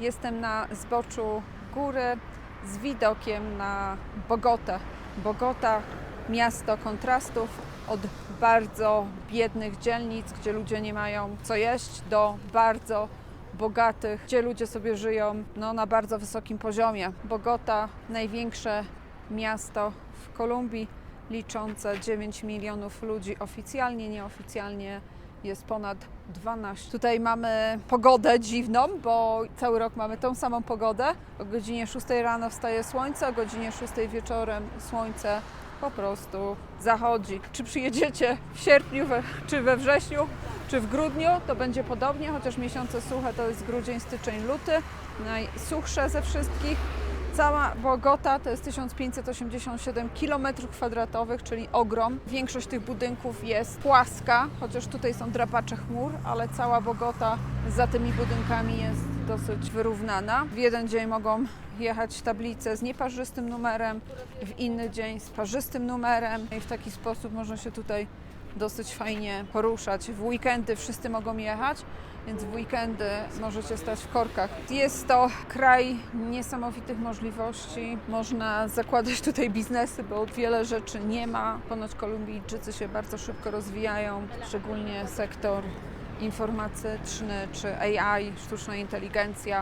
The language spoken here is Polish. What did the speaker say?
Jestem na zboczu góry z widokiem na Bogotę. Bogota, miasto kontrastów od bardzo biednych dzielnic, gdzie ludzie nie mają co jeść, do bardzo bogatych, gdzie ludzie sobie żyją no, na bardzo wysokim poziomie. Bogota, największe miasto w Kolumbii, liczące 9 milionów ludzi oficjalnie, nieoficjalnie jest ponad 12. Tutaj mamy pogodę dziwną, bo cały rok mamy tą samą pogodę. O godzinie 6 rano wstaje słońce, o godzinie 6 wieczorem słońce po prostu zachodzi. Czy przyjedziecie w sierpniu, we, czy we wrześniu, czy w grudniu, to będzie podobnie, chociaż miesiące suche to jest grudzień, styczeń, luty, najsuchsze ze wszystkich. Cała Bogota to jest 1587 km2, czyli ogrom. Większość tych budynków jest płaska, chociaż tutaj są drapacze chmur, ale cała Bogota za tymi budynkami jest dosyć wyrównana. W jeden dzień mogą jechać tablice z nieparzystym numerem, w inny dzień z parzystym numerem i w taki sposób można się tutaj dosyć fajnie poruszać. W weekendy wszyscy mogą jechać, więc w weekendy możecie stać w korkach. Jest to kraj niesamowitych możliwości. Można zakładać tutaj biznesy, bo wiele rzeczy nie ma. Ponoć Kolumbijczycy się bardzo szybko rozwijają, szczególnie sektor informatyczny czy AI, sztuczna inteligencja.